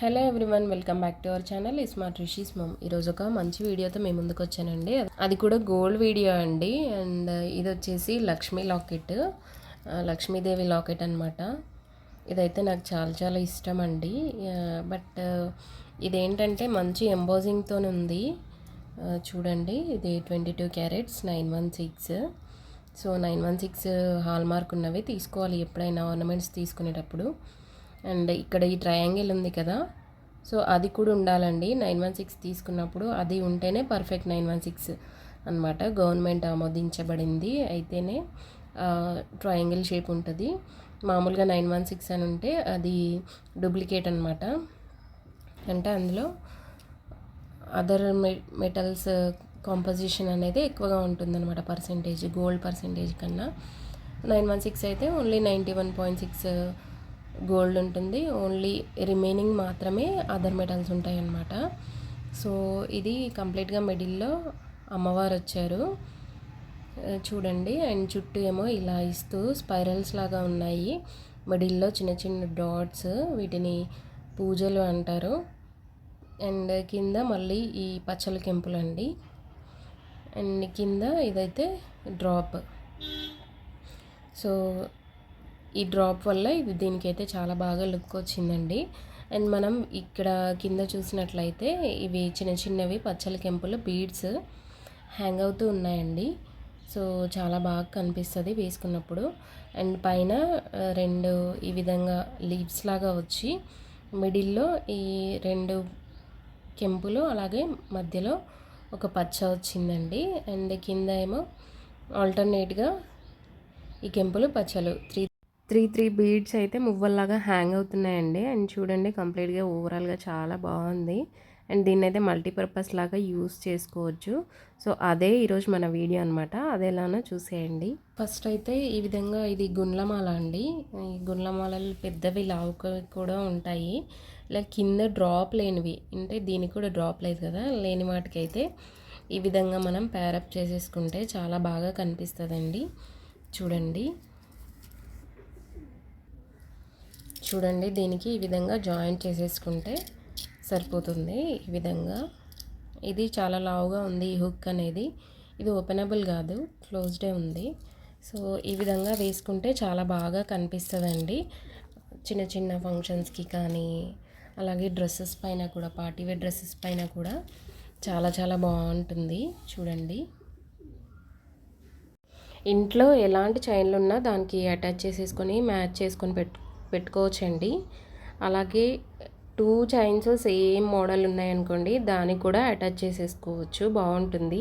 Hello everyone welcome back to our channel. Smart Rishi's mum. ఈరోజు ఒక మంచి వీడియోతో మేము ముందుకు వచ్చానండి. అది కూడా గోల్డ్ వీడియో అండి. అండ్ ఇది వచ్చేసి లక్ష్మీ లాకెట్. లక్ష్మీదేవి లాకెట్ అనమాట ఇదైతే నాకు చాలా చాలా ఇష్టం అండి. బట్ ఇదేంటంటే మంచి ఎంబోజింగ్తో ఉంది. చూడండి ఇది twenty two carats nine one six. So nine one six hallmark ఉన్నవి తీసుకోవాలి ఎప్పుడైనా ఆర్నమెంట్స్ తీసుకునేటప్పుడు. అండ్ ఇక్కడ ఈ ట్రయాంగిల్ ఉంది కదా. సో అది కూడా ఉండాలండి. నైన్ వన్ సిక్స్ తీసుకున్నప్పుడు అది ఉంటేనే పర్ఫెక్ట్ నైన్ వన్ సిక్స్ అనమాట గవర్నమెంట్ ఆమోదించబడింది. అయితేనే ట్రయాంగిల్ షేప్ ఉంటుంది. మామూలుగా నైన్ వన్ సిక్స్ అని ఉంటే అది డూప్లికేట్ అనమాట అంటే అందులో అదర్ మె మెటల్స్ కాంపోజిషన్ అనేది ఎక్కువగా ఉంటుందన్నమాట పర్సంటేజ్ గోల్డ్ పర్సంటేజ్ కన్నా. నైన్ వన్ సిక్స్ అయితే only ninety one point six gold ఉంటుంది. ఓన్లీ రిమైనింగ్ మాత్రమే అదర్ మెటల్స్ ఉంటాయి అన్నమాట సో ఇది కంప్లీట్గా మిడిల్లో అమ్మవారు వచ్చారు చూడండి. అండ్ చుట్టూ ఏమో ఇలా ఇస్తూ స్పైరల్స్ లాగా ఉన్నాయి. మిడిల్లో చిన్న చిన్న డాట్స్ వీటిని పూజలు అంటారు. అండ్ కింద మళ్ళీ ఈ పచ్చల కెంపులు అండి అండ్ కింద ఇదైతే డ్రాప్. సో ఈ డ్రాప్ వల్ల ఇది దీనికైతే చాలా బాగా లుక్ వచ్చిందండి. అండ్ మనం ఇక్కడ కింద చూసినట్లయితే ఇవి చిన్న చిన్నవి పచ్చల కెంపులు బీడ్స్ హ్యాంగ్ అవుతూ ఉన్నాయండి. సో చాలా బాగా కనిపిస్తుంది వేసుకున్నప్పుడు. అండ్ పైన రెండు ఈ విధంగా లీవ్స్ లాగా వచ్చి మిడిల్లో ఈ రెండు కెంపులు అలాగే మధ్యలో ఒక పచ్చ వచ్చిందండి. అండ్ కింద ఏమో ఆల్టర్నేట్గా ఈ కెంపులు పచ్చలు త్రీ త్రీ త్రీ బీడ్స్ అయితే మువ్వల్లాగా హ్యాంగ్ అవుతున్నాయండి. అండ్ చూడండి కంప్లీట్గా ఓవరాల్గా చాలా బాగుంది. అండ్ దీన్ని అయితే మల్టీపర్పస్ లాగా యూస్ చేసుకోవచ్చు. సో అదే ఈరోజు మన వీడియో అనమాట అది ఎలానో చూసేయండి. ఫస్ట్ అయితే ఈ విధంగా ఇది గుండ్లమాల అండి. ఈ గుండ్లమాలలు పెద్దవి లావుక కూడా ఉంటాయి. ఇలా కింద డ్రాప్ లేనివి అంటే దీనికి కూడా డ్రాప్ లేదు కదా లేని వాటికైతే ఈ విధంగా మనం ప్యారప్ చేసేసుకుంటే చాలా బాగా కనిపిస్తుందండి. చూడండి. చూడండి దీనికి ఈ విధంగా జాయింట్ చేసేసుకుంటే సరిపోతుంది ఈ విధంగా. ఇది చాలా లావుగా ఉంది ఈ హుక్ అనేది. ఇది ఓపెనబుల్ కాదు క్లోజ్డే ఉంది. సో ఈ విధంగా వేసుకుంటే చాలా బాగా కనిపిస్తుందండి. చిన్న చిన్న ఫంక్షన్స్కి కానీ అలాగే డ్రెస్సెస్ పైన కూడా పార్టీ వేర్ డ్రెస్సెస్ పైన కూడా చాలా చాలా బాగుంటుంది. చూడండి. ఇంట్లో ఎలాంటి చైన్లు ఉన్నా దానికి అటాచ్ చేసేసుకొని మ్యాచ్ చేసుకొని పెట్టు పెట్టుకోవచ్చండి. అలాగే టూ చైన్స్ సేమ్ మోడల్ ఉన్నాయనుకోండి దానికి కూడా అటాచ్ చేసేసుకోవచ్చు. బాగుంటుంది.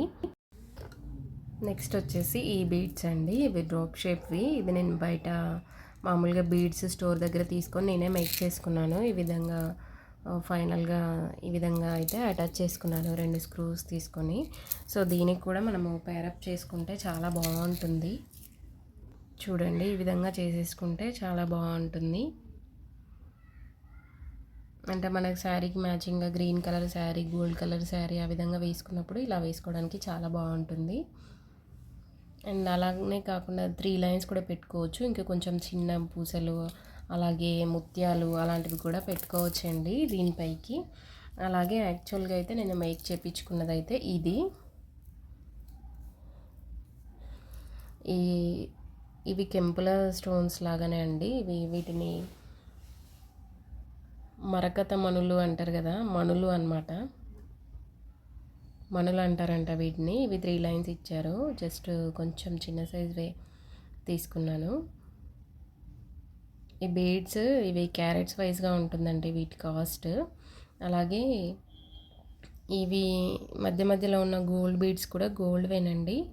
నెక్స్ట్ వచ్చేసి ఈ బీడ్స్ అండి. ఇవి డ్రాప్ షేప్వి. ఇది నేను బయట మామూలుగా బీడ్స్ స్టోర్ దగ్గర తీసుకొని నేనే మేక్ చేసుకున్నాను. ఈ విధంగా ఫైనల్గా ఈ విధంగా అయితే అటాచ్ చేసుకున్నాను రెండు స్క్రూస్ తీసుకొని. సో దీనికి కూడా మనము పేరప్ చేసుకుంటే చాలా బాగుంటుంది. చూడండి ఈ విధంగా చేసేసుకుంటే చాలా బాగుంటుంది. అంటే మనకు శారీకి మ్యాచింగ్గా green colour sari gold colour sari ఆ విధంగా వేసుకున్నప్పుడు ఇలా వేసుకోవడానికి చాలా బాగుంటుంది. అండ్ అలాగనే కాకుండా త్రీ లైన్స్ కూడా పెట్టుకోవచ్చు. ఇంకా కొంచెం చిన్న పూసలు అలాగే ముత్యాలు అలాంటివి కూడా పెట్టుకోవచ్చండి దీనిపైకి. అలాగే యాక్చువల్గా అయితే నేను మేక్ చేపించుకున్నది అయితే ఇది. ఈ ఇవి కెంపుల స్టోన్స్ లాగానే అండి. ఇవి వీటిని మరకత మణులు అంటారు కదా మణులు అన్నమాట. మణులు అంటారంట వీటిని. ఇవి త్రీ లైన్స్ ఇచ్చారు. జస్ట్ కొంచెం చిన్న సైజ్వే తీసుకున్నాను. ఈ బీడ్స్ ఇవి క్యారెట్స్ వైజ్గా ఉంటుందండి వీటి కాస్ట్. అలాగే ఇవి మధ్య మధ్యలో ఉన్న గోల్డ్ బీడ్స్ కూడా గోల్డ్వేనండి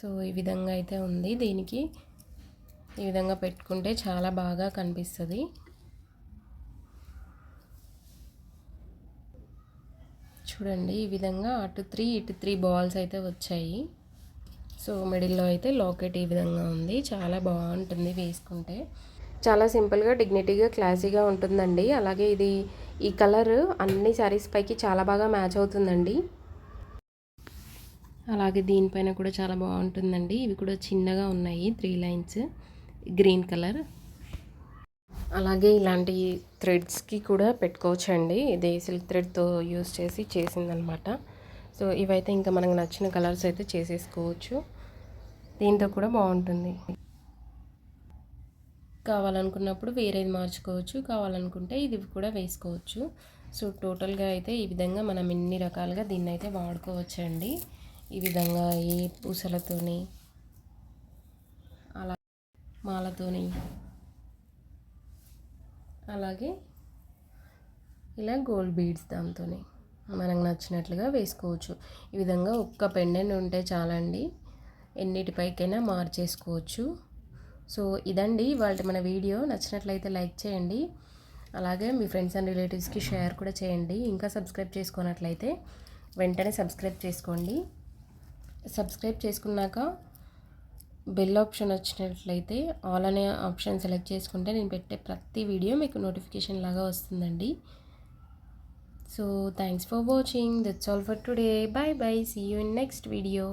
సో ఈ విధంగా అయితే ఉంది. దీనికి ఈ విధంగా పెట్టుకుంటే చాలా బాగా కనిపిస్తుంది. చూడండి ఈ విధంగా అటు త్రీ ఇటు త్రీ బాల్స్ అయితే వచ్చాయి. సో మిడిల్లో అయితే లాకెట్ ఈ విధంగా ఉంది. చాలా బాగుంటుంది వేసుకుంటే. చాలా సింపుల్గా డిగ్నిటీగా క్లాసీగా ఉంటుందండి. అలాగే ఇది ఈ కలర్ అన్ని శారీస్ పైకి చాలా బాగా మ్యాచ్ అవుతుందండి. అలాగే దీనిపైన కూడా చాలా బాగుంటుందండి. ఇవి కూడా చిన్నగా ఉన్నాయి. Three lines. Green colour. అలాగే ఇలాంటి థ్రెడ్స్కి కూడా పెట్టుకోవచ్చండి. ఇది సిల్క్ థ్రెడ్తో యూస్ చేసి చేసిందనమాట. సో ఇవైతే ఇంకా మనకు నచ్చిన కలర్స్ అయితే చేసేసుకోవచ్చు. దీంతో కూడా బాగుంటుంది. కావాలనుకున్నప్పుడు వేరేది మార్చుకోవచ్చు. కావాలనుకుంటే ఇది కూడా వేసుకోవచ్చు. సో టోటల్గా అయితే ఈ విధంగా మనం ఇన్ని రకాలుగా దీన్ని అయితే వాడుకోవచ్చండి. ఈ విధంగా ఈ పూసలతోని అలా మాలతోని అలాగే ఇలా గోల్డ్ బీడ్స్ దాంతో మనకు నచ్చినట్లుగా వేసుకోవచ్చు. ఈ విధంగా ఒక్క పెండెంట్ ఉంటే చాలండి. ఎన్నిటిపైకైనా మార్చేసుకోవచ్చు. సో ఇదండి వాళ్ళ మన వీడియో. నచ్చినట్లయితే లైక్ చేయండి. అలాగే మీ ఫ్రెండ్స్ అండ్ రిలేటివ్స్కి షేర్ కూడా చేయండి. ఇంకా సబ్స్క్రైబ్ చేసుకున్నట్లయితే వెంటనే సబ్స్క్రైబ్ చేసుకోండి. సబ్స్క్రైబ్ చేసుకున్నాక బెల్ ఆప్షన్ వచ్చినట్లయితే ఆల్ అనే ఆప్షన్ సెలెక్ట్ చేసుకుంటే నేను పెట్టే ప్రతి వీడియో మీకు నోటిఫికేషన్ లాగా వస్తుందండి. So thanks for watching that's all for today bye bye see you in next video